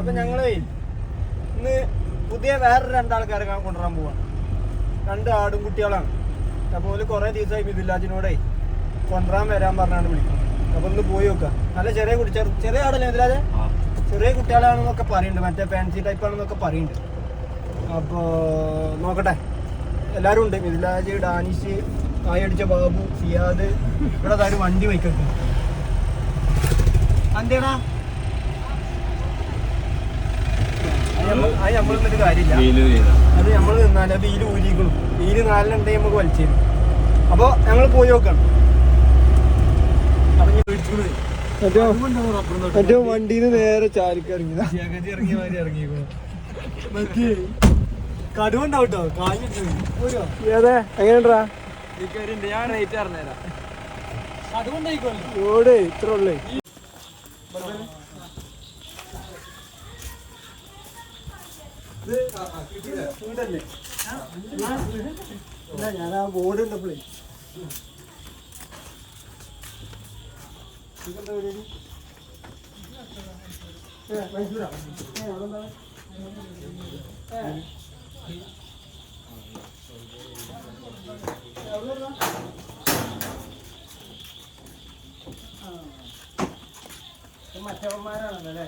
അപ്പൊ ഞങ്ങൾ ഇന്ന് പുതിയ വേറെ രണ്ടാൾക്കാരെ കാണാൻ കൊണ്ടുവരാൻ പോവാ. രണ്ട് ആടും കുട്ടികളാണ്. അപ്പൊ ഓൽ കുറെ ദിവസമായി മിഥുലാജിനോടെ കൊണ്ടുവരാൻ വരാൻ പറഞ്ഞാണ് വിളിക്കുന്നത്. അപ്പൊ ഒന്ന് പോയി നോക്കാം. നല്ല ചെറിയ കുട്ടി ചെറു- ചെറിയ ആടല്ലേ മിഥുലാജ് ചെറിയ കുട്ടികളാണെന്നൊക്കെ പറയുന്നുണ്ട്. മറ്റേ ഫാൻസി ടൈപ്പ് ആണെന്നൊക്കെ പറയുന്നുണ്ട്. അപ്പോൾ നോക്കട്ടെ. എല്ലാവരും ഉണ്ട്. മിഥുലാജ് ഡാനിഷ് കായടിച്ച ബാബു സിയാദ് ഇവിടെ അതായത് വണ്ടി വയ്ക്കട്ടെ അന്തേടാ അത് നമ്മൾ നിന്നിട്ട് കാര്യമില്ല അത് നമ്മൾ ഊരിക്കണം നാലിനുണ്ടെങ്കിൽ നമുക്ക് വലിച്ചു തരും അപ്പോൾ ഞങ്ങൾ പോയി നോക്കണം. അപ്പൊ. മറ്റേ വണ്ടിയിൽ നേരെ ചാലിക്കിറങ്ങി ഇറങ്ങിയ മാതിരി ഇറങ്ങിയേക്കണു. മറ്റേ കടുവുണ്ടാവട്ടോ? കാഞ്ഞിട്ട് ഏതെ? എങ്ങനെയാ ഞാൻ റേറ്റ് അറിഞ്ഞുതരാം ഓടെ ഇത്ര ഉള്ളേ. ഞാൻ ആ ബോർഡ് ഉണ്ടപ്പോഴേ മറ്റവന്മാരാണല്ലോ അല്ലേ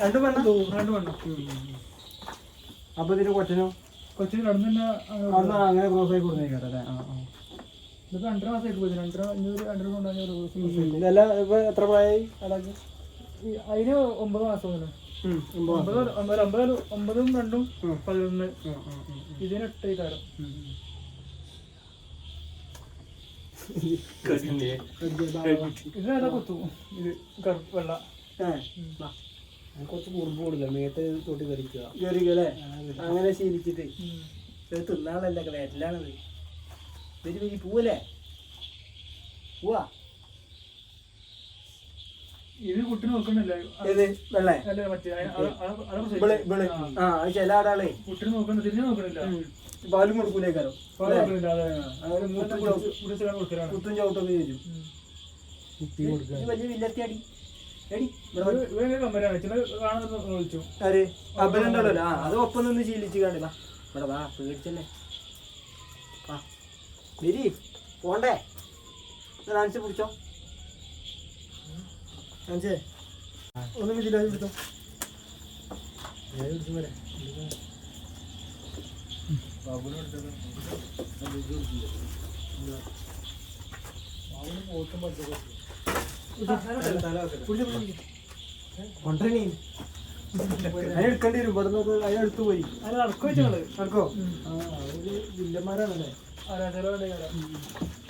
രണ്ട് രണ്ട് അപ്പൊ ഇതിന് കൊച്ചനോ? കൊച്ചിന് നടന്നു തന്നെ അങ്ങനെ ക്രോസ് ആയി കൊടുത്തേക്കാട്ടെ അല്ലേ ആ ആ. ഇതിപ്പോ രണ്ടര മാസമായിട്ട് പോയി. രണ്ടര അഞ്ഞൂറ് രണ്ടര ഇതെല്ലാം ഇപ്പൊ എത്ര പ്രായമായി? അതിന് ഒമ്പത് മാസം ഒമ്പത് ഒമ്പത് ഒമ്പത് ഒമ്പതും രണ്ടും ഉം. പതിനൊന്ന്. ഇതിന് എട്ട് തരം ഇതിനേതാ കുത്തു? ഇത് കറുപ്പ് വെള്ള. കുറച്ച് കുറുമ്പ് കൊടുക്കുക മേത്ത് തൊട്ടി കടിക്കുക കയറിക്കല്ലേ അങ്ങനെ ശീലിച്ചിട്ട്. ഇത് തിന്നാളല്ല വരി വരി പോവല്ലേ? പോവാ? ഇത് കുട്ടി നോക്കണില്ല? ഏത്? വെള്ളേ. അല്ല മറ്റേ ആ. ആ അത് ചില ആടാളെ കുട്ടിനെ നോക്കണ്ട തിരിഞ്ഞു നോക്കണില്ല. പാലും കൊടുക്കൂലേക്കാരോ? മൂത്തും ചവിട്ടൊക്കെ വലിയ ആ അത് ഒപ്പം നിന്ന് ശീലിച്ച് കാണില്ല ഇവിടെ വാ പേടിച്ചല്ലേ? ആ വരി പോണ്ടേ. ഡാൻസ് പിടിച്ചോ. കാണിച്ചേ ഒന്ന് വിജിലായി വരെ. കൊണ്ടേ അതിനെടുക്കേണ്ടി വരും. ഇവിടെ നിന്ന് അതിനെടുത്ത് പോയി. അത് നടക്കോ നടക്കോ? ആ ഒരു വില്ലന്മാരാണല്ലേ? പോട്ടെ.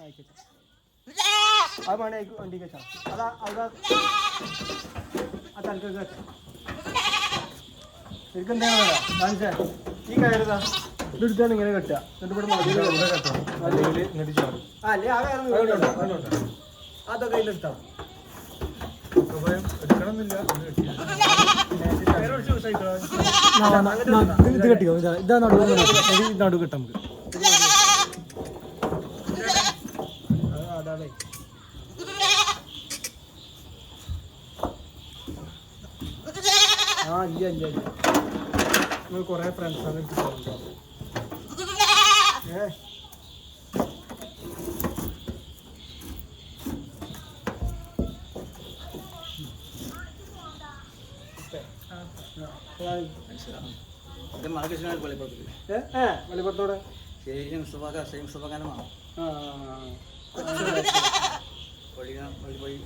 ആയിക്കോട്ടെ. അത് വേണേ വണ്ടി വെച്ചാ അതാ അതാ. ആ തലക്കൊക്കെ വെച്ചാ ശരിക്കും എന്താ വേണ്ട കാണിച്ചേ ഈ കയറുതാ ഇതെടുത്താണ് ഇങ്ങനെ കെട്ടുക. എന്നിട്ട് ഇവിടെ ആ അല്ലേ? ആ കയറുന്നു അതൊക്കെ കയ്യിലെടുത്താ ഇത് കെട്ടിക്കോ? ഇതാ ഇതാ നടുവ്. നടുവ് കിട്ടാം നമുക്ക് അത് അതാണ് ആ അല്ല അല്ല നിങ്ങൾ നമ്മൾ കുറേ ഫ്രണ്ട്സാണ് എനിക്ക് തോന്നുന്നത് ഏ? വെളിപ്പുറത്തോടെ ശരി മുസ്തഫാക്ക ഷെയ് മുസ്തഫാക്കാന്റെ മാണം ആ വഴി വഴി വഴി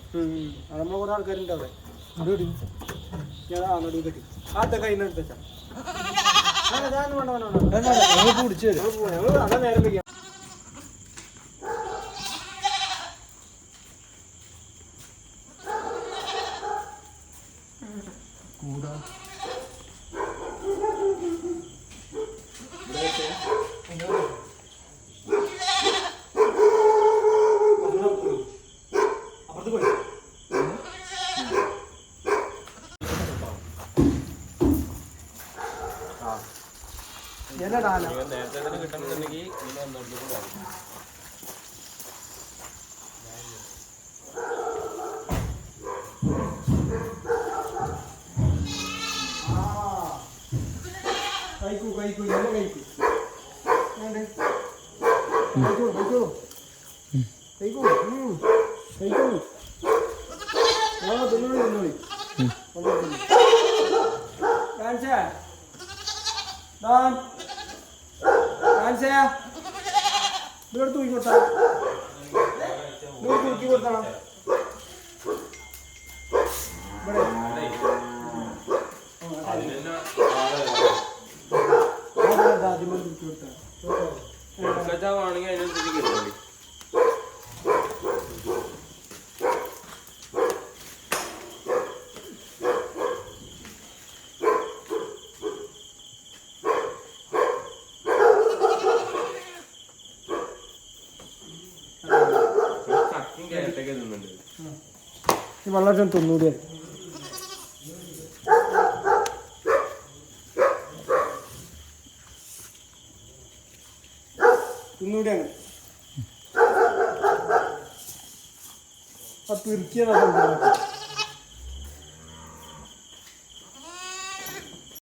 അത് നമ്മളെ കുറെ ആൾക്കാരുണ്ട് അവിടെ. ഞാൻ ആ നടുവ് കെട്ടി ആദ്യ കയ്യിൽ നിന്ന് എടുത്ത് വെച്ചാ ഞാൻ വേണ്ട വേണ്ട വേണ്ട പിടിച്ചു അതാ നേരം വയ്ക്കാം കൂടാ. നേരത്തെ തന്നെ കിട്ടണമെന്നുണ്ടെങ്കിൽ ഇങ്ങനെ ഒന്നോട്ട് കഴിക്കൂ കഴിക്കൂ എന്നെ കഴിക്കൂ കഴിക്കൂ കഴിക്കൂ കഴിക്കൂ. കഴിക്കൂ ആ തിന്നോളി തിന്നോളി കാണിച്ചേ ഡാൻ കാണിച്ചേ ഇവിടെ തൂക്കി കൊടുത്താ ഇവിടെ തൂക്കി കൊടുത്തണം ആദ്യം തൂക്കി കൊടുത്താ അതിനനുസരിച്ച് കിട്ടുമതി വെള്ളം തൊണ്ണൂറ് തൊണ്ണൂറ് ആ തുരുക്കിയാണ്